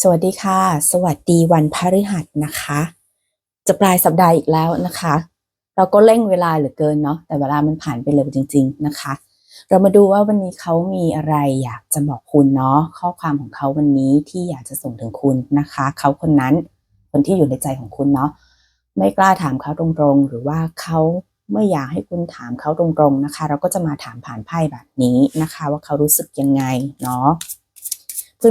สวัสดีค่ะ สวัสดีวันพฤหัสนะคะ จะปลายสัปดาห์อีกแล้วนะคะ เราก็เร่งเวลาเหลือเกินเนาะแต่เวลามันผ่านไปเร็วจริง ๆนะคะ เรามาดูว่าวันนี้เขามีอะไรอยากจะบอกคุณเนาะข้อความของเขาวันนี้ที่อยากจะส่งถึงคุณนะคะ เขาคนนั้นคนที่อยู่ในใจของคุณเนาะไม่กล้าถามเขาตรงๆ หรือว่าเขาไม่อยากให้คุณถามเขาตรงๆนะคะ เราก็จะมาถามผ่านไพ่แบบนี้นะคะ ว่าเขารู้สึกยังไงเนาะ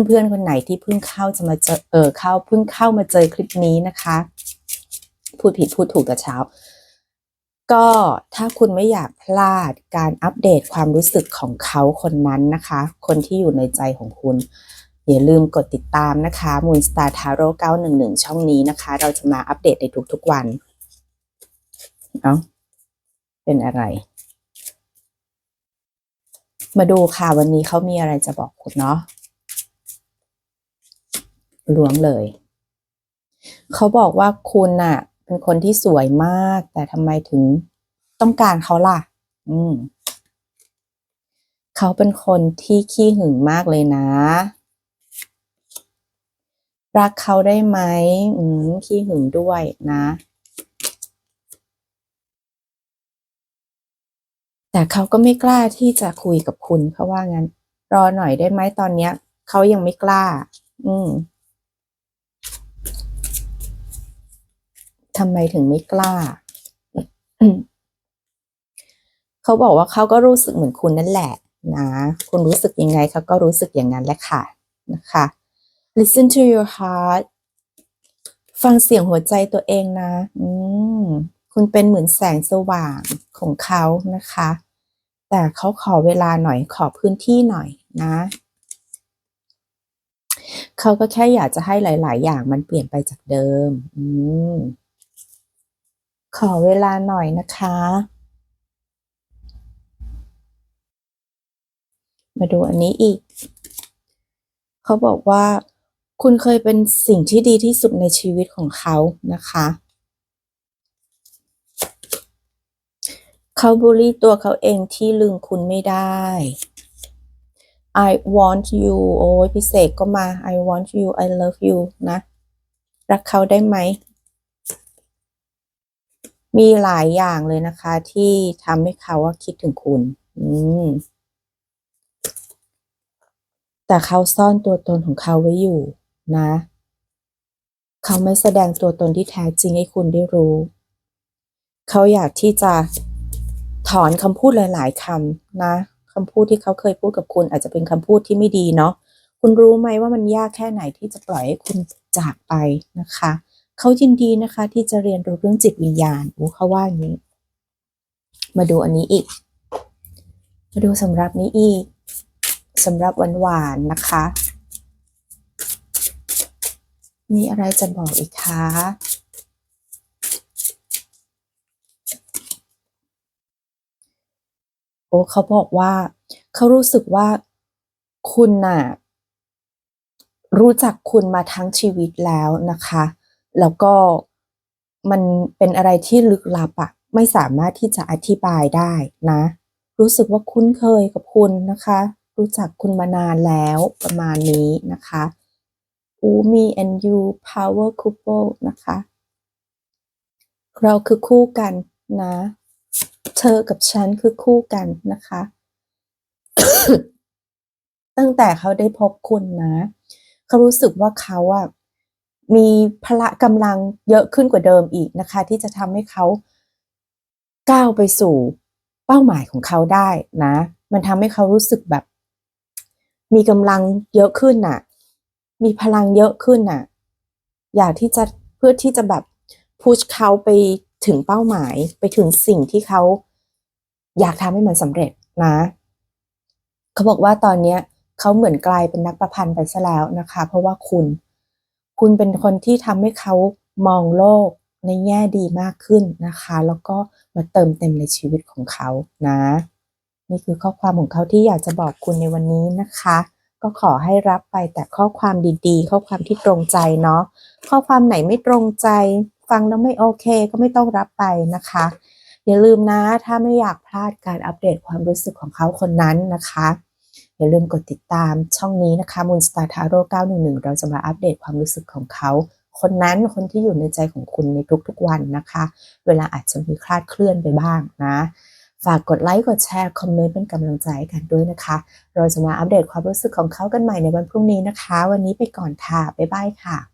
เพื่อนๆคนไหนที่เพิ่งเข้าจะมาเจอเออเข้าเพิ่งเข้ามาเจอคลิปนี้นะคะ พูดผิดพูดถูกแต่เช้า ก็ถ้าคุณไม่อยากพลาดการอัปเดตความรู้สึกของเขาคนนั้นนะคะ คนที่อยู่ในใจของคุณ อย่าลืมกดติดตามนะคะ Moon Star taro 911 ช่องนี้นะคะ เราจะมาอัปเดตในทุกๆวันเอ้าเป็นอะไร มาดูค่ะวันนี้เขามีอะไรจะบอกคุณเนาะ ล้วงเลย เขาบอกว่าคุณน่ะเป็นคนที่สวยมาก แต่ทำไมถึงต้องการเขาล่ะ อืม เขาเป็นคนที่ขี้หึงมากเลยนะ รักเขาได้ไหมอืมขี้หึงด้วยนะแต่เขาก็ไม่กล้าที่จะคุยกับคุณเขาว่างั้น รอหน่อยได้ไหมตอนเนี้ยเขายังไม่กล้า อืม ทำไมถึงไม่กล้า เขาบอกว่าเขาก็รู้สึกเหมือนคุณนั่นแหละ นะคุณรู้สึกยังไงเขาก็รู้สึกอย่างนั้นแหละค่ะนะคะ listen to your heart ฟังเสียงหัวใจตัวเองนะ อืม คุณเป็นเหมือนแสงสว่างของเขานะคะ แต่เขาขอเวลาหน่อยขอพื้นที่หน่อยนะ เขาก็แค่อยากจะให้หลาย ๆ อย่างมันเปลี่ยนไปจากเดิม อืม ขอเวลาหน่อยนะคะ มาดูอันนี้อีก เขาบอกว่า คุณเคยเป็นสิ่งที่ดีที่สุดในชีวิตของเขานะคะ เขาบูลลี่ตัวเขาเองที่ลืมคุณไม่ได้ I want you โอ้ยพิเศษก็มา I want you I love you นะ รักเขาได้ไหม มีหลายอย่างเลยนะคะ ที่ทำให้เขาว่าคิดถึงคุณ อืม แต่เขาซ่อนตัวตนของเขาไว้อยู่นะ เขาไม่แสดงตัวตนที่แท้จริงให้คุณได้รู้ เขาอยากที่จะถอนคำพูดหลาย ๆคำนะคำพูดที่เขาเคยพูดกับคุณอาจจะเป็นคำพูดที่ไม่ดีเนาะคุณรู้ไหมว่ามันยากแค่ไหนที่จะปล่อยให้คุณจากไปนะคะ เขายินดีนะคะที่จะเรียนรู้เรื่องจิตวิญญาณโอ้เขาว่าอย่างนี้ มาดูอันนี้อีก มาดูสำหรับนี้อีกสำหรับหวานๆนะคะ มีอะไรจะบอกอีกคะโอ้เขาบอกว่าเขารู้สึกว่าคุณน่ะรู้จักคุณมาทั้งชีวิตแล้วนะคะ แล้วก็มันเป็นอะไรที่ลึกลับอะไม่สามารถที่จะอธิบายได้นะ รู้สึกว่าคุ้นเคยกับคุณนะคะ รู้จักคุณมานานแล้วประมาณนี้นะคะ u me and you power couple นะคะ เราคือคู่กันนะ เธอกับฉันคือคู่กันนะคะ ตั้งแต่เขาได้พบคุณนะ เขารู้สึกว่าเขาอะ มีพละกำลังเยอะขึ้นกว่าเดิมอีกนะคะ ที่จะทำให้เขาก้าวไปสู่เป้าหมายของเขาได้นะ มันทำให้เขารู้สึกแบบ มีกำลังเยอะขึ้นน่ะ มีพลังเยอะขึ้นน่ะ อยากที่จะเพื่อที่จะแบบพุชเขาไปถึงเป้าหมายไปถึงสิ่งที่เขาอยากทำให้มันสำเร็จนะ เขาบอกว่าตอนเนี้ยเขาเหมือนกลายเป็นนักประพันธ์ไปซะแล้วนะคะ เพราะว่าคุณ คุณเป็นคนที่ทำให้เขามองโลกในแง่ดีมากขึ้นนะคะ แล้วก็มาเติมเต็มในชีวิตของเขานะ นี่คือข้อความของเขาที่อยากจะบอกคุณในวันนี้นะคะ ก็ขอให้รับไปแต่ข้อความดีๆ ข้อความที่ตรงใจเนาะข้อความไหนไม่ตรงใจ ฟังแล้วไม่โอเค ก็ไม่ต้องรับไปนะคะ อย่าลืมนะถ้าไม่อยากพลาดการอัปเดตความรู้สึกของเขาคนนั้นนะคะ อย่าลืมกดติดตามช่องนี้นะคะ Moonstar Taro 911 เราจะมาอัปเดตความรู้สึกของเขา คนนั้นคนที่อยู่ในใจของคุณในทุกๆวันนะคะ เวลาอาจจะมีคลาดเคลื่อนไปบ้างนะ ฝากกดไลค์ กดแชร์ คอมเมนต์เป็นกำลังใจให้กันด้วยนะคะ เราจะมาอัปเดตความรู้สึกของเขากันใหม่ในวันพรุ่งนี้นะคะ วันนี้ไปก่อนค่ะ บ๊ายบายค่ะ